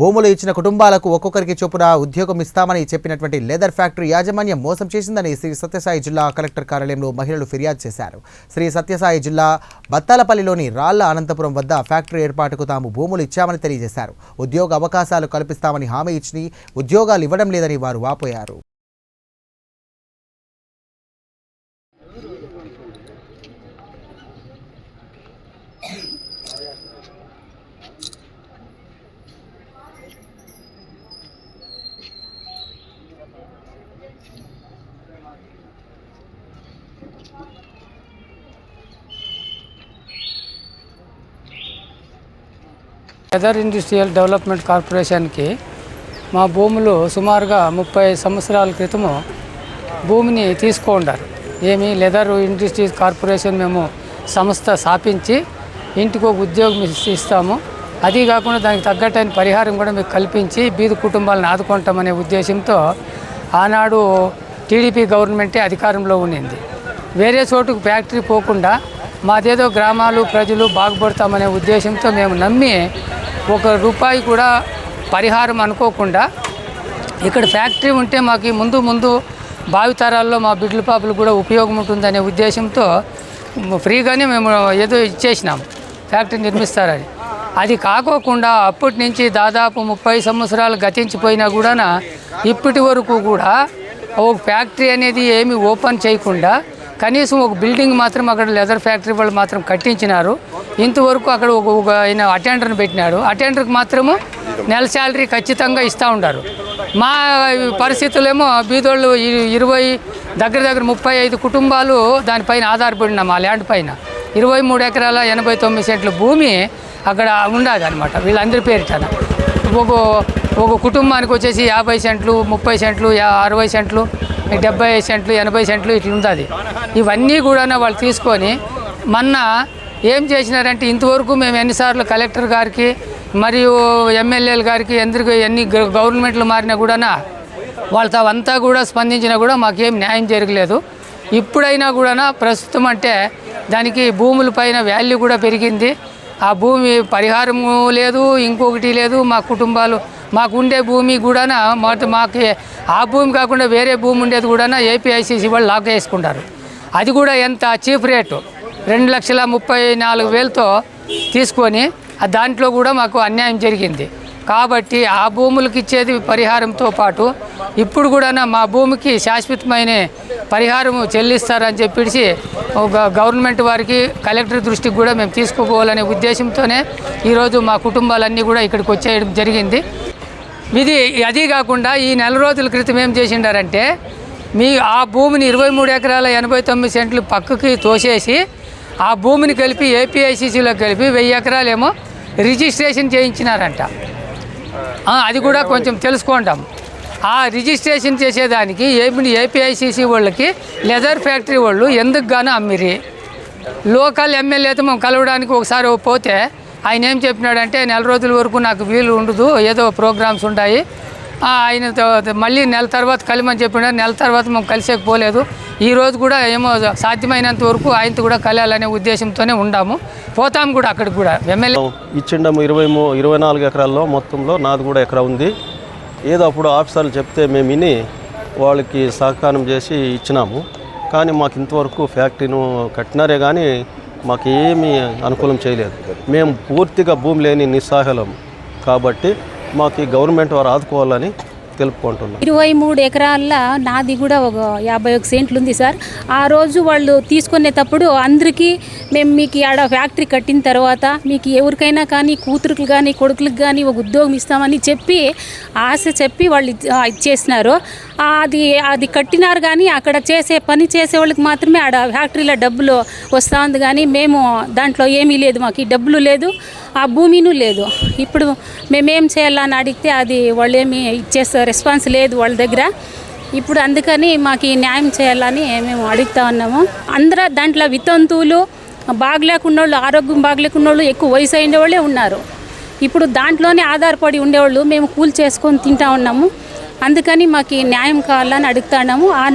భూములు ఇచ్చిన కుటుంబాలకు ఒక్కొక్కరికి చొప్పున ఉద్యోగం ఇస్తామని చెప్పినటువంటి లెదర్ ఫ్యాక్టరీ యాజమాన్యం మోసం చేసిందని శ్రీ సత్యసాయి జిల్లా కలెక్టర్ కార్యాలయంలో మహిళలు ఫిర్యాదు చేశారు. శ్రీ సత్యసాయి జిల్లా బత్తాలపల్లిలోని రాళ్ళ అనంతపురం వద్ద ఫ్యాక్టరీ ఏర్పాటుకు తాము భూములు ఇచ్చామని తెలియజేశారు. ఉద్యోగ అవకాశాలు కల్పిస్తామని హామీ ఇచ్చి ఉద్యోగాలు ఇవ్వడం లేదని వారు వాపోయారు. వెదర్ ఇండస్ట్రియల్ డెవలప్మెంట్ కార్పొరేషన్కి మా భూములు సుమారుగా ముప్పై సంవత్సరాల క్రితము భూమిని తీసుకోండారు ఏమి లెదర్ ఇండస్ట్రీస్ కార్పొరేషన్ మేము సంస్థ స్థాపించి ఇంటికి ఒక ఉద్యోగం ఇస్తాము. అది కాకుండా దానికి తగ్గట్టైన పరిహారం కూడా మీకు కల్పించి బీద కుటుంబాలను ఆదుకుంటామనే ఉద్దేశంతో ఆనాడు టీడీపీ గవర్నమెంటే అధికారంలో ఉండింది వేరే చోటుకు ఫ్యాక్టరీ పోకుండా మాదేదో గ్రామాలు ప్రజలు బాగుపడతామనే ఉద్దేశంతో మేము నమ్మి ఒక రూపాయి కూడా పరిహారం అనుకోకుండా ఇక్కడ ఫ్యాక్టరీ ఉంటే మాకు ముందు ముందు భావితరాల్లో మా బిడ్డల పాపలు కూడా ఉపయోగం ఉంటుందనే ఉద్దేశంతో ఫ్రీగానే మేము ఏదో ఇచ్చేసినాం ఫ్యాక్టరీ నిర్మిస్తారని. అది కాకోకుండా అప్పటి నుంచి దాదాపు ముప్పై సంవత్సరాలు గతించిపోయినా కూడా ఇప్పటి వరకు కూడా ఒక ఫ్యాక్టరీ అనేది ఏమి ఓపెన్ చేయకుండా కనీసం ఒక బిల్డింగ్ మాత్రం అక్కడ లెదర్ ఫ్యాక్టరీ వాళ్ళు మాత్రం కట్టించినారు. ఇంతవరకు అక్కడ ఒక ఒక ఆయన అటెండర్ని పెట్టినాడు. అటెండర్కి మాత్రము నెల శాలరీ ఖచ్చితంగా ఇస్తూ ఉంటారు మా పరిస్థితులేమో బీదోళ్ళు ఇరవై దగ్గర దగ్గర ముప్పై ఐదు కుటుంబాలు దానిపైన ఆధారపడిన మా ల్యాండ్ పైన. ఇరవై మూడు ఎకరాల ఎనభై తొమ్మిది సెంట్ల భూమి అక్కడ ఉండదు అనమాట వీళ్ళందరి పేరిటన ఒక ఒక కుటుంబానికి వచ్చేసి యాభై సెంట్లు ముప్పై సెంట్లు అరవై సెంట్లు డెబ్బై సెంట్లు ఎనభై సెంట్లు ఇట్లా ఉంటుంది ఇవన్నీ కూడా వాళ్ళు తీసుకొని మొన్న ఏం చేసినారంటే ఇంతవరకు మేము ఎన్నిసార్లు కలెక్టర్ గారికి మరియు ఎమ్మెల్యేల గారికి ఎందుకు ఎన్ని గ- గవర్నమెంట్లు మారినా కూడా వాళ్ళతో అంతా కూడా స్పందించినా కూడా మాకేం న్యాయం జరగలేదు. ఇప్పుడైనా కూడా ప్రస్తుతం అంటే దానికి భూముల పైన వాల్యూ కూడా పెరిగింది. ఆ భూమి పరిహారము లేదు ఇంకొకటి లేదు మా కుటుంబాలు మాకు ఉండే భూమి కూడా మాకు మాకు ఆ భూమి కాకుండా వేరే భూమి ఉండేది కూడా ఏపీఐసీసీ వాళ్ళు లాక్ చేసుకుంటారు. అది కూడా ఎంత చీప్ రేటు? రెండు లక్షల ముప్పై నాలుగు వేలతో తీసుకొని దాంట్లో కూడా మాకు అన్యాయం జరిగింది. కాబట్టి ఆ భూములకు ఇచ్చేది పరిహారంతో పాటు ఇప్పుడు కూడా మా భూమికి శాశ్వతమైన పరిహారం చెల్లిస్తారని చెప్పేసి గవర్నమెంట్ వారికి కలెక్టర్ దృష్టికి కూడా మేము తీసుకుపోవాలనే ఉద్దేశంతోనే ఈరోజు మా కుటుంబాలన్నీ కూడా ఇక్కడికి వచ్చేయడం జరిగింది. ఇది అది కాకుండా ఈ నెల రోజుల క్రితం ఏం చేసిండారంటే మీ ఆ భూమిని ఇరవై మూడు ఎకరాల ఎనభై తొమ్మిది సెంట్లు పక్కకి తోసేసి ఆ భూమిని కలిపి ఏపీఐసీసీలో కలిపి వెయ్యి ఎకరాలేమో రిజిస్ట్రేషన్ చేయించినారంట. అది కూడా కొంచెం తెలుసుకుంటాం ఆ రిజిస్ట్రేషన్ చేసేదానికి ఏపీ ఏపీఐసీసీ వాళ్ళకి లెదర్ ఫ్యాక్టరీ వాళ్ళు ఎందుకు గానో అమ్మిరి. లోకల్ ఎమ్మెల్యేతో మేము కలవడానికి ఒకసారి పోతే ఆయన ఏం చెప్పినాడంటే నెల రోజుల వరకు నాకు వీలు ఉండదు ఏదో ప్రోగ్రామ్స్ ఉంటాయి. ఆయన మళ్ళీ నెల తర్వాత కలిమని చెప్పినాడు. నెల తర్వాత మేము కలిసేకపోలేదు ఈ రోజు కూడా ఏమో సాధ్యమైనంత వరకు ఆయనతో కూడా కలయాలనే ఉద్దేశంతోనే ఉండాము. పోతాం కూడా అక్కడికి కూడా. ఎమ్మెల్యే ఇచ్చిండము ఇరవై ఇరవై నాలుగు ఎకరాల్లో మొత్తంలో నాది కూడా ఎకరా ఉంది. ఏదో అప్పుడు ఆఫీసర్లు చెప్తే మేము విని వాళ్ళకి సహకారం చేసి ఇచ్చినాము. కానీ మాకు ఇంతవరకు ఫ్యాక్టరీను కట్టినారే కానీ మాకు ఏమీ అనుకూలం చేయలేదు. మేము పూర్తిగా భూమి లేని నిస్సాహలం కాబట్టి మాకు ఈ గవర్నమెంట్ వారు ఆదుకోవాలని తెలుపుకుంటున్నాం. ఇరవై మూడు ఎకరాల నాది కూడా ఒక యాభై ఒక సెంట్లు ఉంది సార్. ఆ రోజు వాళ్ళు తీసుకునేటప్పుడు అందరికీ మేము మీకు ఆడ ఫ్యాక్టరీ కట్టిన తర్వాత మీకు ఎవరికైనా కానీ కూతురుకు కానీ కొడుకులకు కానీ ఒక ఉద్యోగం ఇస్తామని చెప్పి ఆశ చెప్పి వాళ్ళు ఇచ్చేసినారు. అది అది కట్టినారు కానీ అక్కడ చేసే పని చేసే వాళ్ళకి మాత్రమే ఆడ ఫ్యాక్టరీలో డబ్బులు వస్తూ ఉంది కానీ మేము దాంట్లో ఏమీ లేదు మాకు ఈ డబ్బులు లేదు. ఆ భూమిను లేదు. ఇప్పుడు మేమేం చేయాలని అడిగితే అది వాళ్ళు ఏమి రెస్పాన్స్ లేదు వాళ్ళ దగ్గర. ఇప్పుడు అందుకని మాకు ఈ న్యాయం చేయాలని మేము అడుగుతా ఉన్నాము. అందరూ దాంట్లో వితంతువులు బాగలేకున్న వాళ్ళు ఆరోగ్యం బాగలేకున్న వాళ్ళు ఎక్కువ వయసు అయిన వాళ్ళే ఉన్నారు. ఇప్పుడు దాంట్లోనే ఆధారపడి ఉండేవాళ్ళు మేము కూల్ చేసుకొని తింటా ఉన్నాము. అందుకని మాకు న్యాయం కావాలని అడుగుతున్నాము